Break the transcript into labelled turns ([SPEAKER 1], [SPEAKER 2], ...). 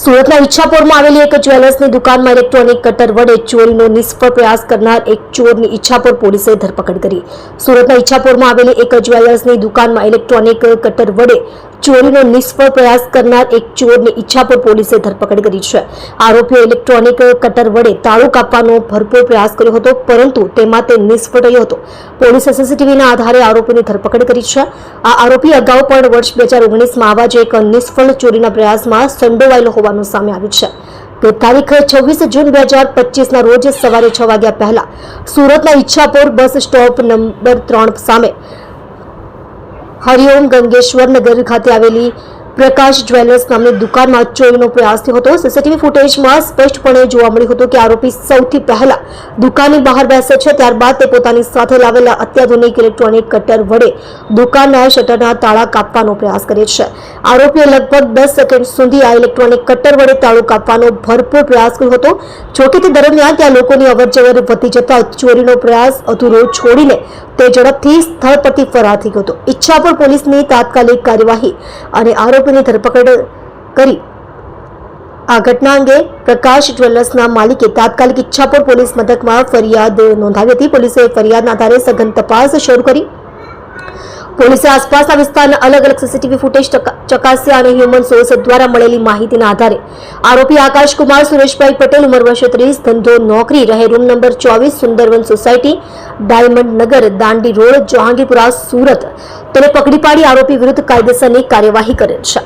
[SPEAKER 1] સુરતના ઈચ્છાપુરમાં આવેલી એક જ્વેલર્સની દુકાનમાં ઇલેક્ટ્રોનિક કટર વડે ચોરીનો નિષ્ફળ પ્રયાસ કરનાર એક ચોરની ઈચ્છાપુર પોલીસે ધરપકડ કરી. સુરતના ઈચ્છાપુરમાં આવેલી એક જ્વેલર્સની દુકાનમાં ઇલેક્ટ્રોનિક કટર વડે ચોરીનો નિષ્ફળ પ્રયાસ કરનાર એક ચોરની ઈચ્છાપુર પોલીસે ધરપકડ કરી છે. આરોપીઓ ઇલેક્ટ્રોનિક કટર વડે તાળું કાપવાનો ભરપૂર પ્રયાસ કર્યો હતો, પરંતુ તેમાં તે નિષ્ફળ રહ્યો હતો. પોલીસે સીસીટીવીના આધારે આરોપીની ધરપકડ કરી છે. આ આરોપી અગાઉ પણ વર્ષ બે હજાર ઓગણીસમાં આવા જ એક નિષ્ફળ ચોરીના પ્રયાસમાં સંડોવાયેલો હોવાનું સામે આવ્યું છે. તે તારીખ છવ્વીસ જૂન બે હજાર પચીસના રોજ સવારે છ વાગ્યા પહેલા સુરતના ઈચ્છાપુર બસ સ્ટોપ નંબર ત્રણ સામે હરિઓમ ગંગેશ્વર નગર ખાતે આવેલી પ્રકાશ જ્વેલર્સ નામની દુકાનમાં ચોરીનો પ્રયાસ થયો હતો. સીસીટીવી ફૂટેજમાં સ્પષ્ટપણે જોવા મળ્યું હતું કે આરોપી સૌથી પહેલા દુકાનની બહાર બેસે છે. ત્યારબાદ તે પોતાની સાથે લાવેલા અત્યાધુનિક ઇલેક્ટ્રોનિક કટર વડે દુકાનના શટરના તાળા કાપવાનો પ્રયાસ કરે છે. આરોપીએ લગભગ દસ સેકન્ડ સુધી આ ઇલેક્ટ્રોનિક કટર વડે તાળું કાપવાનો ભરપૂર પ્રયાસ કર્યો હતો. જોકે તે દરમિયાન ત્યાં લોકોની અવરજવર વધી જતા ચોરીનો પ્રયાસ અધૂરો છોડીને તે ઝડપથી સ્થળ પરથી ફરાર થઈ ગયો હતો. ઈચ્છાપુર પોલીસની તાત્કાલિક કાર્યવાહી અને આરોપીની ધરપકડ કરી. આ ઘટના અંગે પ્રકાશ જ્વેલર્સના માલિકે તાત્કાલિક ઈચ્છાપુર પોલીસ મથકમાં ફરિયાદ નોંધાવી હતી. પોલીસે ફરિયાદના આધારે સઘન તપાસ શરૂ કરી. પોલીસે આસપાસના વિસ્તારના અલગ અલગ સીસીટીવી ફૂટેજ ચકા- ચકાસ્યા અને હ્યુમન સોર્સ દ્વારા મળેલી માહિતીના આધારે આરોપી આકાશકુમાર સુરેશભાઈ પટેલ, ઉંમર વર્ષે ત્રીસ, ધંધો, નોકરી રહે, રૂમ નંબર ચોવીસ, સુંદરવન સોસાયટી, ડાયમંડ નગર, દાંડી રોડ, જહાંગીરપુરા, સુરત. તેને પકડી પાડી આરોપી વિરુદ્ધ કાયદેસરની કાર્યવાહી કરેલ છે.